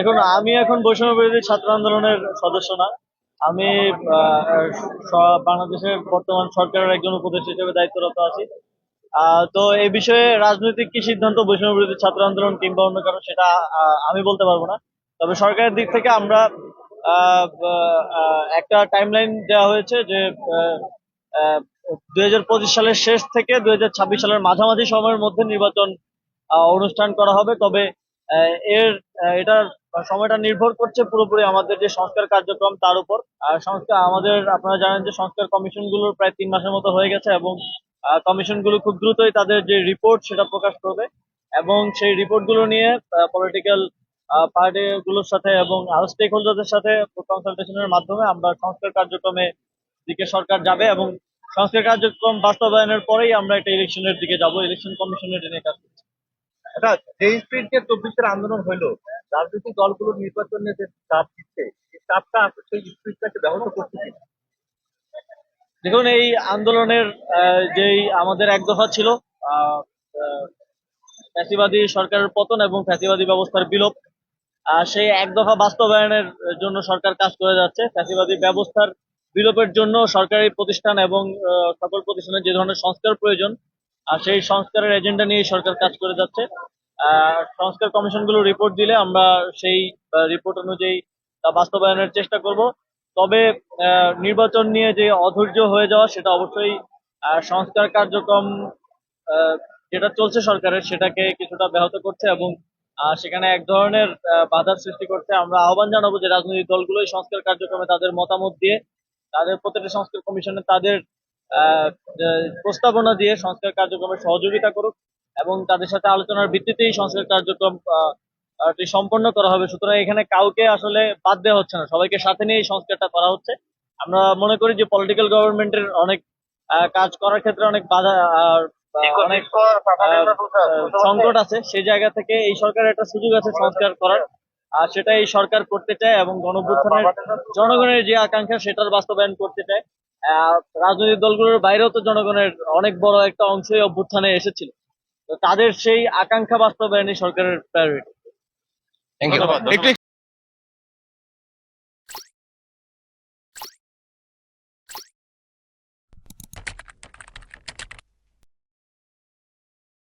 দেখুন, আমি এখন বৈষম্য বিরোধী ছাত্র আন্দোলনের সদস্য না। আমি বাংলাদেশের বর্তমান সরকারের একজন উপদেষ্টা হিসেবে দায়িত্বরত আছি। তো এই বিষয়ে রাজনৈতিক কি সিদ্ধান্ত বৈষম্য বিরোধী ছাত্র আন্দোলন কিংবা অন্য কারও সেটা আমি বলতে পারব না। তবে সরকারের দিক থেকে আমরা একটা টাইমলাইন দেওয়া হয়েছে যে দুই হাজার পঁচিশ সালের শেষ থেকে দুই সালের মাঝামাঝি সময়ের মধ্যে নির্বাচন অনুষ্ঠান করা হবে। তবে এর এটার সময়টা নির্ভর করছে পুরোপুরি আমাদের যে সংস্কার কার্যক্রম তার উপর। আর সংস্কার, আমাদের, আপনারা জানেন যে সংস্কার কমিশনগুলোর প্রায় তিন মাসের মতো হয়ে গেছে এবং কমিশনগুলো খুব দ্রুতই তাদের যে রিপোর্ট সেটা প্রকাশ করবে এবং সেই রিপোর্টগুলো নিয়ে পলিটিক্যাল পার্টি গুলোর সাথে এবং আরও স্টেক হোল্ডারদের সাথে কনসালটেশনের মাধ্যমে আমরা সংস্কার কার্যক্রমে দিকে সরকার যাবে এবং সংস্কার কার্যক্রম বাস্তবায়নের পরেই আমরা একটা ইলেকশনের দিকে যাব ইলেকশন কমিশনের জন্য কাজ যে চব্বিশের আন্দোলন হইল, রাজনৈতিক দলগুলোর নির্বাচনে যে চাপ দিচ্ছে, এই চাপটা সেই স্পিডটাকে করছে কিনা? দেখুন, এই আন্দোলনের যেই আমাদের এক দফা ছিল ফ্যাসিবাদী সরকারের পতন এবং ফ্যাসিবাদী ব্যবস্থার বিলোপ সেই এক দফা বাস্তবায়নের জন্য সরকার কাজ করে যাচ্ছে ফ্যাসিবাদী ব্যবস্থার বিলোপের জন্য সরকারি প্রতিষ্ঠান এবং সকল প্রতিষ্ঠানের যে ধরনের সংস্কার প্রয়োজন, আর সেই সংস্কারের এজেন্ডা নিয়ে সরকার কাজ করে যাচ্ছে সংস্কার কমিশনগুলো রিপোর্ট দিলে আমরা সেই রিপোর্ট অনুযায়ী তা বাস্তবায়নের চেষ্টা করব। তবে নির্বাচন নিয়ে যে অধৈর্য হয়ে যাওয়া সেটা অবশ্যই সংস্কার কার্যক্রম যেটা চলছে সরকারের সেটাকে কিছুটা ব্যাহত করছে এবং সেখানে এক ধরনের বাধার সৃষ্টি করছে। আমরা আহ্বান জানাব যে রাজনৈতিক দলগুলো এই সংস্কার কার্যক্রমে তাদের মতামত দিয়ে, তাদের প্রত্যেকটা সংস্কার কমিশনে তাদের প্রস্তাবনা দিয়ে সংস্কার কার্যক্রমে সহযোগিতা করুক। এবং তাদের সাথে আলোচনার ভিত্তিতেই সংস্কার কার্যক্রম সম্পন্ন করা হবে। সুতরাং এখানে কাউকে আসলে বাদ দেওয়া হচ্ছে না। সবাইকে সাথে নিয়ে এই সংস্কারটা করা হচ্ছে। আমরা মনে করি যে পলিটিক্যাল গভর্নমেন্টের অনেক কাজ করার ক্ষেত্রে অনেক বাধা অনেক সংকট আছে। সেই জায়গা থেকে এই সরকারের একটা সুযোগ আছে সংস্কার করার। আর সেটা এই সরকার করতে চায় এবং গণভ্যুত্থানের জনগণের যে আকাঙ্ক্ষা সেটার বাস্তবায়ন করতে চায়। আহ, রাজনৈতিক দলগুলোর বাইরেও তো জনগণের অনেক বড় একটা অংশই অভ্যুত্থানে এসেছিল। তো তাদের সেই আকাঙ্ক্ষা বাস্তবায়নে সরকারের প্রায়োরিটি